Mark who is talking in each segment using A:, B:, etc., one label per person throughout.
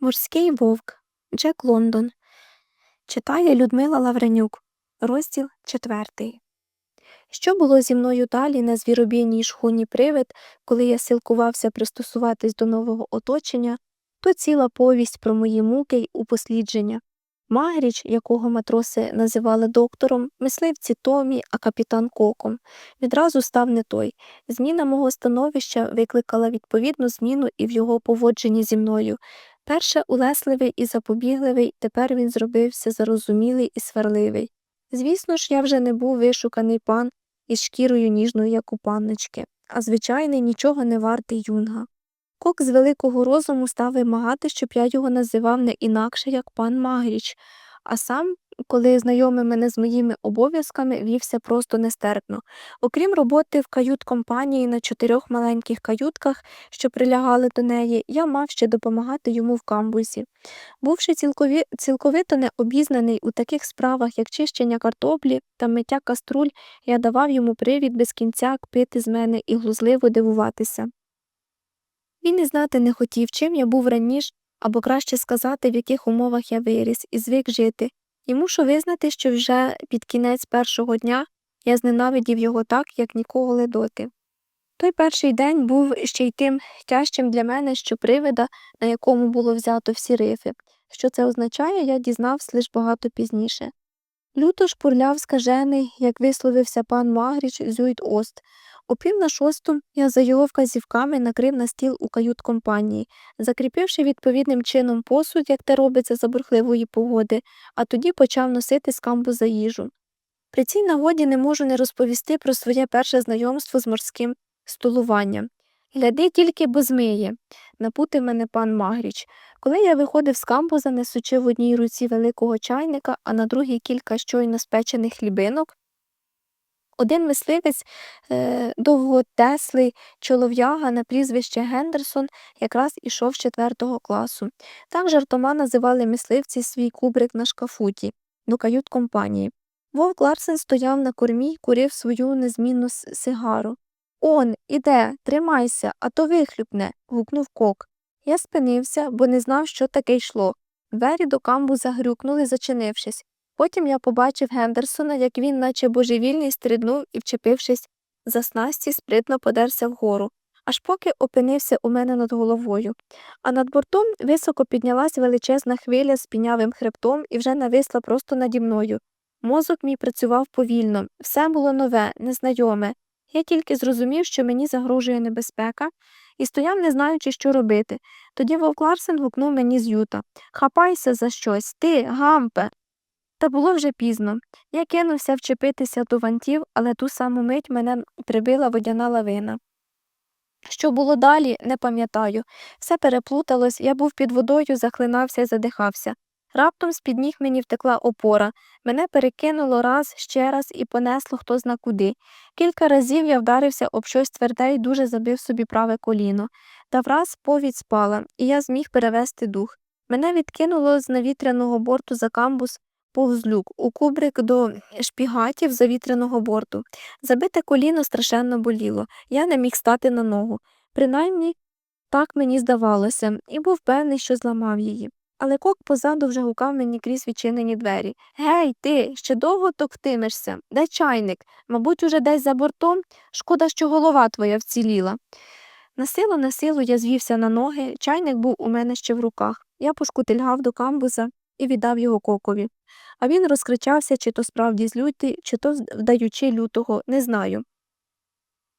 A: Морський вовк Джек Лондон читає Людмила Лавренюк, розділ четвертий. Що було зі мною далі на звіробійній шхуні привид, коли я силкувався пристосуватись до нового оточення, то ціла повість про мої муки й упослідження. Магріч, якого матроси називали доктором, мисливці Томі, а капітан Коком, відразу став не той. Зміна мого становища викликала відповідну зміну і в його поводженні зі мною. Перше улесливий і запобігливий, тепер він зробився зарозумілий і сварливий. Звісно ж, я вже не був вишуканий пан із шкірою ніжною, як у панночки, а звичайний нічого не вартий юнга. Кок з великого розуму став вимагати, щоб я його називав не інакше, як пан Магріч, а сам, коли знайомий мене з моїми обов'язками, вівся просто нестерпно. Окрім роботи в кают-компанії на чотирьох маленьких каютках, що прилягали до неї, я мав ще допомагати йому в камбузі. Бувши цілкові... цілковито необізнаний у таких справах, як чищення картоплі та миття каструль, я давав йому привід без кінця кпити з мене і глузливо дивуватися. Він і знати не хотів, чим я був раніше, або краще сказати, в яких умовах я виріс і звик жити, і мушу визнати, що вже під кінець першого дня я зненавидів його так, як ніколи доти. Той перший день був ще й тим тяжчим для мене, що привида, на якому було взято всі рифи. Що це означає, я дізнався лише багато пізніше. Люто шпурляв скажений, як висловився пан Магріч Зюйт Ост. О пів на шосту я за його вказівками накрив на стіл у кают-компанії, закріпивши відповідним чином посуд, як те робиться за бурхливої погоди, а тоді почав носити з камбуза їжу. При цій нагоді не можу не розповісти про своє перше знайомство з морським столуванням. Гляди тільки, бо змиє, напутив мене пан Магріч. Коли я виходив з камбуза, несучи в одній руці великого чайника, а на другій кілька щойно спечених хлібинок, один мисливець, е, довготеслий чолов'яга на прізвище Гендерсон, якраз ішов з четвертого класу. Так жартома називали мисливці свій кубрик на шкафуті до кают-компанії. Вовк Ларсен стояв на кормі й курив свою незмінну сигару. Он, іде, тримайся, а то вихлюпне. гукнув кок. Я спинився, бо не знав, що таке йшло. Двері до камбуза грюкнули, зачинившись. Потім я побачив Гендерсона, як він, наче божевільний, стрибнув і, вчепившись за снасті, спритно подерся вгору, аж поки опинився у мене над головою. А над бортом високо піднялась величезна хвиля з пінявим хребтом і вже нависла просто наді мною. Мозок мій працював повільно, все було нове, незнайоме. Я тільки зрозумів, що мені загрожує небезпека, і стояв, не знаючи, що робити. Тоді Вовк Ларсен гукнув мені з юта Хапайся за щось, ти, гампе. Та було вже пізно. Я кинувся вчепитися до вантів, але ту саму мить мене прибила водяна лавина. Що було далі, не пам'ятаю. Все переплуталось, я був під водою, захлинався і задихався. Раптом з під ніг мені втекла опора. Мене перекинуло раз, ще раз і понесло хто зна куди. Кілька разів я вдарився об щось тверде і дуже забив собі праве коліно. Та враз повідь спала, і я зміг перевести дух. Мене відкинуло з навітряного борту за камбус повз люк, у кубрик до шпігатів завітряного борту. Забите коліно страшенно боліло, я не міг стати на ногу. Принаймні, так мені здавалося, і був певний, що зламав її. Але кок позаду вже гукав мені крізь відчинені двері. Гей, ти, ще довго токтимешся? Де чайник? Мабуть, уже десь за бортом? Шкода, що голова твоя вціліла. На силу, на силу я звівся на ноги, чайник був у мене ще в руках. Я пошкутильгав до камбуза і віддав його кокові. А він розкричався, чи то справді з люті, чи то вдаючи лютого, не знаю.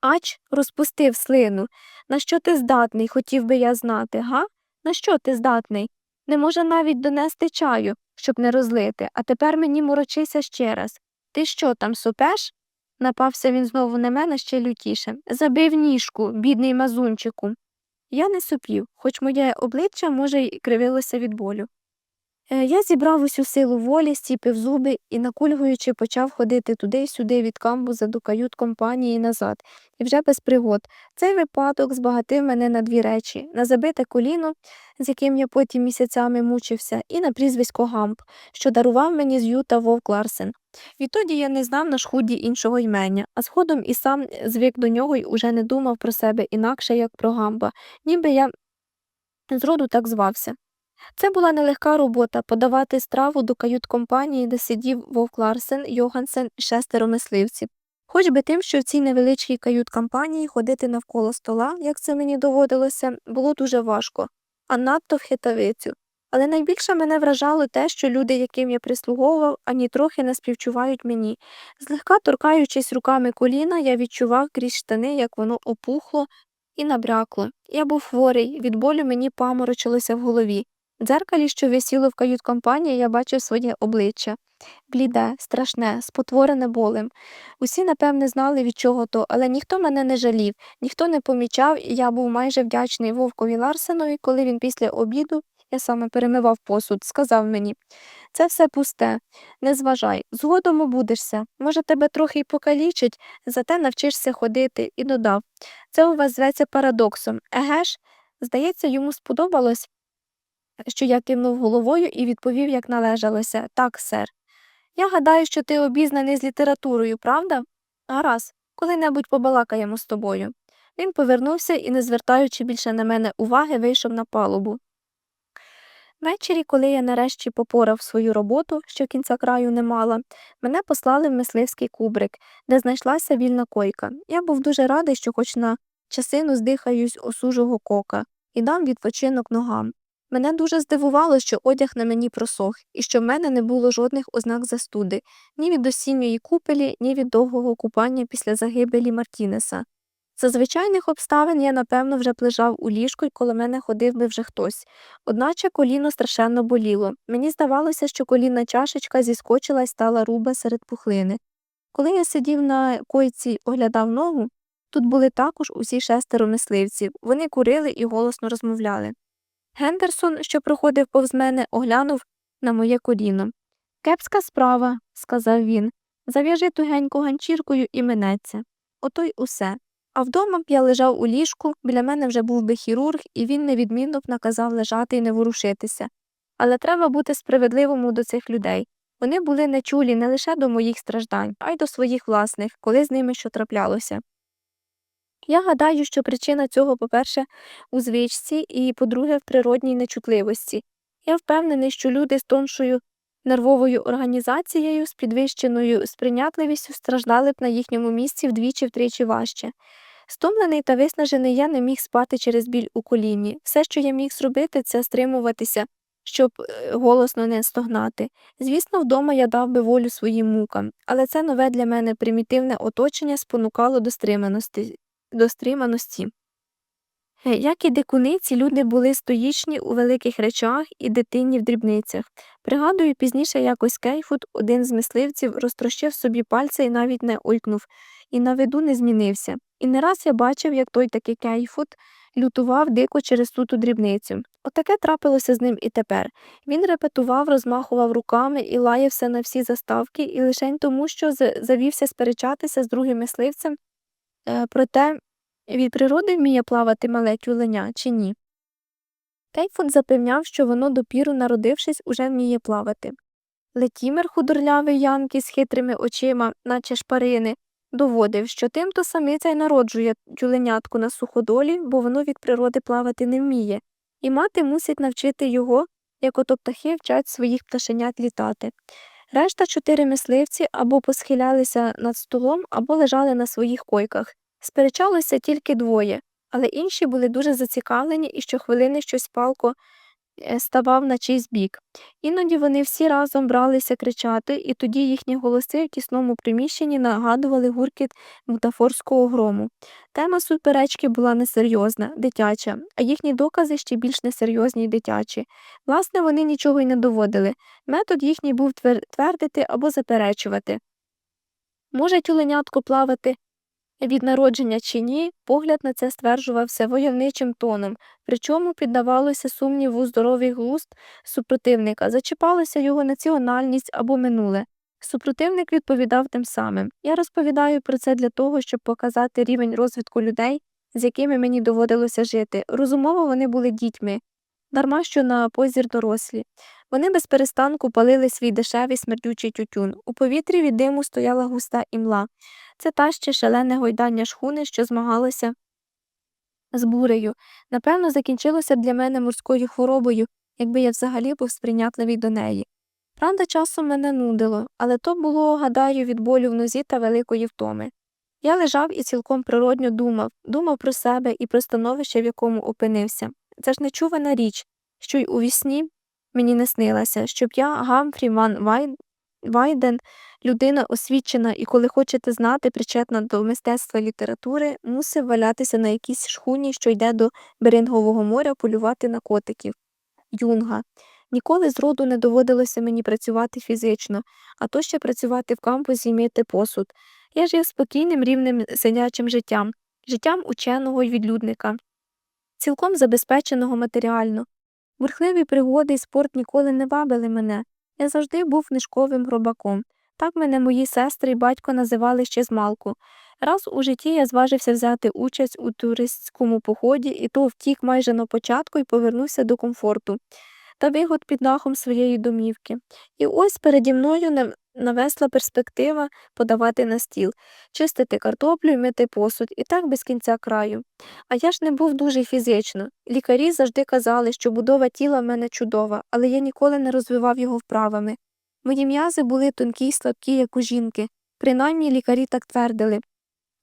A: Ач розпустив слину. На що ти здатний, хотів би я знати, га? На що ти здатний? Не може навіть донести чаю, щоб не розлити, а тепер мені морочися ще раз. Ти що там супеш? Напався він знову на мене ще лютіше. Забив ніжку, бідний мазунчику. Я не супів, хоч моє обличчя, може, й кривилося від болю. Е, Я зібрав усю силу волі, стіпив зуби і, накульгуючи, почав ходити туди сюди від камбуза до кают компанії назад, і вже без пригод. Цей випадок збагатив мене на дві речі на забите коліно, з яким я потім місяцями мучився, і на прізвисько Гамп, що дарував мені з Юта Вовк Ларсен. Відтоді я не знав на шхуді іншого ймення, а згодом і сам звик до нього й уже не думав про себе інакше, як про гамба, ніби я зроду так звався. Це була нелегка робота подавати страву до кают-компанії, де сидів Вовк Ларсен, Йогансен і шестеро мисливців. Хоч би тим, що в цій невеличкій кают-компанії ходити навколо стола, як це мені доводилося, було дуже важко, а надто в хитавицю. Але найбільше мене вражало те, що люди, яким я прислуговував, ані трохи не співчувають мені. Злегка торкаючись руками коліна, я відчував крізь штани, як воно опухло і набрякло. Я був хворий, від болю мені паморочилося в голові. Дзеркалі, що висіло в кают-компанії, я бачив своє обличчя. Бліде, страшне, спотворене болем. Усі, напевне, знали, від чого то, але ніхто мене не жалів, ніхто не помічав, і я був майже вдячний Вовкові Ларсенові, коли він після обіду, я саме перемивав посуд, сказав мені це все пусте, не зважай, згодом обудешся. Може, тебе трохи й покалічить, зате навчишся ходити, і додав це у вас зветься парадоксом, еге ж? Здається, йому сподобалось, що я кивнув головою і відповів, як належалося так, сер. Я гадаю, що ти обізнаний з літературою, правда? Гаразд, коли-небудь побалакаємо з тобою. Він повернувся і, не звертаючи більше на мене уваги, вийшов на палубу. Ввечері, коли я нарешті попорав свою роботу, що кінця краю не мала, мене послали в мисливський кубрик, де знайшлася вільна койка. Я був дуже радий, що хоч на часину здихаюсь осужого кока і дам відпочинок ногам. Мене дуже здивувало, що одяг на мені просох, і що в мене не було жодних ознак застуди ні від осінньої купелі, ні від довгого купання після загибелі Мартінеса. За звичайних обставин я, напевно, вже б лежав у ліжку і коло мене ходив би вже хтось. Одначе коліно страшенно боліло. Мені здавалося, що колінна чашечка зіскочила й стала руба серед пухлини. Коли я сидів на койці оглядав ногу, тут були також усі шестеро мисливців. Вони курили і голосно розмовляли. Гендерсон, що проходив повз мене, оглянув на моє коліно. Кепська справа, сказав він. Зав'яжи тугеньку ганчіркою і минеться. Ото й усе. А вдома б я лежав у ліжку, біля мене вже був би хірург, і він невідмінно б наказав лежати і не ворушитися. Але треба бути справедливому до цих людей. Вони були нечулі не лише до моїх страждань, а й до своїх власних, коли з ними що траплялося. Я гадаю, що причина цього, по-перше, у звичці і, по-друге, в природній нечутливості. Я впевнений, що люди з тоншою нервовою організацією, з підвищеною сприйнятливістю страждали б на їхньому місці вдвічі-втричі важче. Стомлений та виснажений я не міг спати через біль у коліні. Все, що я міг зробити, це стримуватися, щоб е, голосно не стогнати. Звісно, вдома я дав би волю своїм мукам, але це нове для мене примітивне оточення спонукало до стриманості. До стриманості. Е, Як і дикуни, ці люди були стоїчні у великих речах і дитинні в дрібницях. Пригадую, пізніше якось Кейфут, один з мисливців, розтрощив собі пальця і навіть не ойкнув, і на виду не змінився. І не раз я бачив, як той такий Кейфут лютував дико через туту дрібницю. Отаке трапилося з ним і тепер. Він репетував, розмахував руками і лаявся на всі заставки, і лише тому, що завівся сперечатися з другим мисливцем е, про те, від природи вміє плавати мале тюленя чи ні? Кейфут запевняв, що воно допіру, народившись, уже вміє плавати. Летімер, худорлявий Янки з хитрими очима, наче шпарини, доводив, що тим-то самиця й народжує тюленятку на суходолі, бо воно від природи плавати не вміє, і мати мусить навчити його, як ото птахи вчать своїх пташенят літати. Решта чотири мисливці або посхилялися над столом, або лежали на своїх койках. Сперечалося тільки двоє, але інші були дуже зацікавлені і щохвилини щось палко ставав на чийсь бік. Іноді вони всі разом бралися кричати, і тоді їхні голоси в тісному приміщенні нагадували гуркіт бутафорського грому. Тема суперечки була несерйозна, дитяча, а їхні докази ще більш несерйозні й дитячі. Власне, вони нічого й не доводили. Метод їхній був твердити або заперечувати. Може тюленятко плавати від народження чи ні, погляд на це стверджувався войовничим тоном, причому піддавалося сумніву здоровий глузд супротивника, зачіпалася його національність або минуле. Супротивник відповідав тим самим. Я розповідаю про це для того, щоб показати рівень розвитку людей, з якими мені доводилося жити. Розумово вони були дітьми, дарма що на позір дорослі. Вони без перестанку палили свій дешевий смердючий тютюн. У повітрі від диму стояла густа імла. Це та ще шалене гойдання шхуни, що змагалося з бурею. Напевно, закінчилося для мене морською хворобою, якби я взагалі був сприйнятливий до неї. Правда, часом мене нудило, але то було, гадаю, від болю в нозі та великої втоми. Я лежав і цілком природньо думав, думав про себе і про становище, в якому опинився. Це ж нечувана річ, що й у вісні мені не снилася, щоб я, Гамфрі Ван Вай... Вайден, людина освічена і, коли хочете знати, причетна до мистецтва літератури, мусив валятися на якійсь шхуні, що йде до Берингового моря полювати на котиків. Юнга. Ніколи зроду не доводилося мені працювати фізично, а то ще працювати в кампусі і мити посуд. Я жив спокійним рівним сидячим життям, життям ученого й відлюдника, цілком забезпеченого матеріально. Бурхливі пригоди і спорт ніколи не вабили мене. Я завжди був книжковим грубаком. Так мене мої сестри й батько називали ще змалку. Раз у житті я зважився взяти участь у туристському поході, і то втік майже на початку і повернувся до комфорту та вигод під дахом своєї домівки. І ось переді мною навесла перспектива подавати на стіл, чистити картоплю і мити посуд, і так без кінця краю. А я ж не був дуже фізично. Лікарі завжди казали, що будова тіла в мене чудова, але я ніколи не розвивав його вправами. Мої м'язи були тонкі й слабкі, як у жінки. Принаймні лікарі так твердили,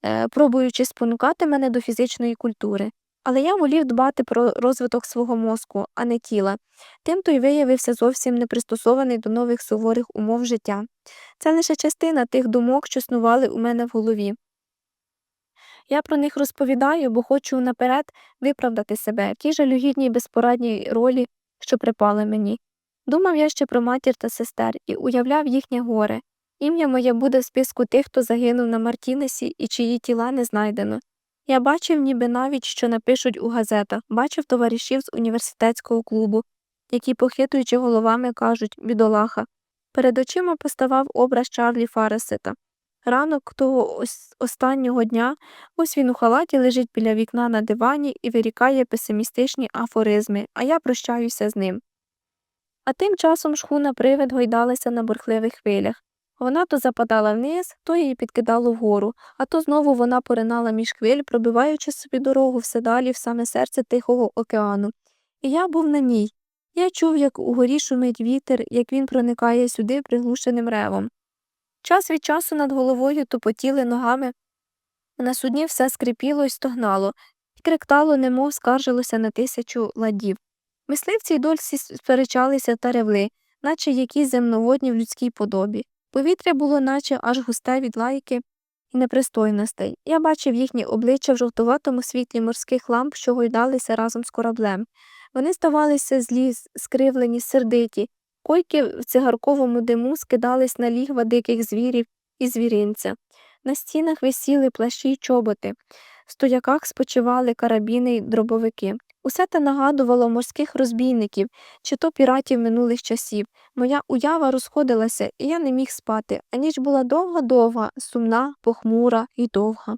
A: е, пробуючи спонукати мене до фізичної культури. Але я волів дбати про розвиток свого мозку, а не тіла. Тим той виявився зовсім не пристосований до нових суворих умов життя. Це лише частина тих думок, що снували у мене в голові. Я про них розповідаю, бо хочу наперед виправдати себе в тій жалюгідній безпорадній ролі, що припали мені. Думав я ще про матір та сестер і уявляв їхнє горе. Ім'я моє буде в списку тих, хто загинув на Мартінесі і чиї тіла не знайдено. Я бачив ніби навіть, що напишуть у газетах, бачив товаришів з університетського клубу, які, похитуючи головами, кажуть бідолаха. Перед очима поставав образ Чарлі Фаресета. Ранок того ось останнього дня ось він у халаті лежить біля вікна на дивані і вирікає песимістичні афоризми, а я прощаюся з ним. А тим часом шхуна привид гойдалася на бурхливих хвилях. Вона то западала вниз, то її підкидало вгору, а то знову вона поринала між хвиль, пробиваючи собі дорогу все далі в саме серце Тихого океану. І я був на ній. Я чув, як угорі шумить вітер, як він проникає сюди приглушеним ревом. Час від часу над головою тупотіли ногами. На судні все скрипіло й стогнало, і криктало, немов скаржилося на тисячу ладів. Мисливці й дольсі сперечалися та ревли, наче якісь земноводні в людській подобі. Повітря було наче аж густе від лайки і непристойностей. Я бачив їхні обличчя в жовтуватому світлі морських ламп, що гойдалися разом з кораблем. Вони ставалися злі, скривлені, сердиті. Койки в цигарковому диму скидались на лігва диких звірів і звіринця. На стінах висіли плащі й чоботи. Стояках спочивали карабіни й дробовики. Усе те нагадувало морських розбійників чи то піратів минулих часів. Моя уява розходилася, і я не міг спати, а ніч була довга-довга, сумна, похмура і довга.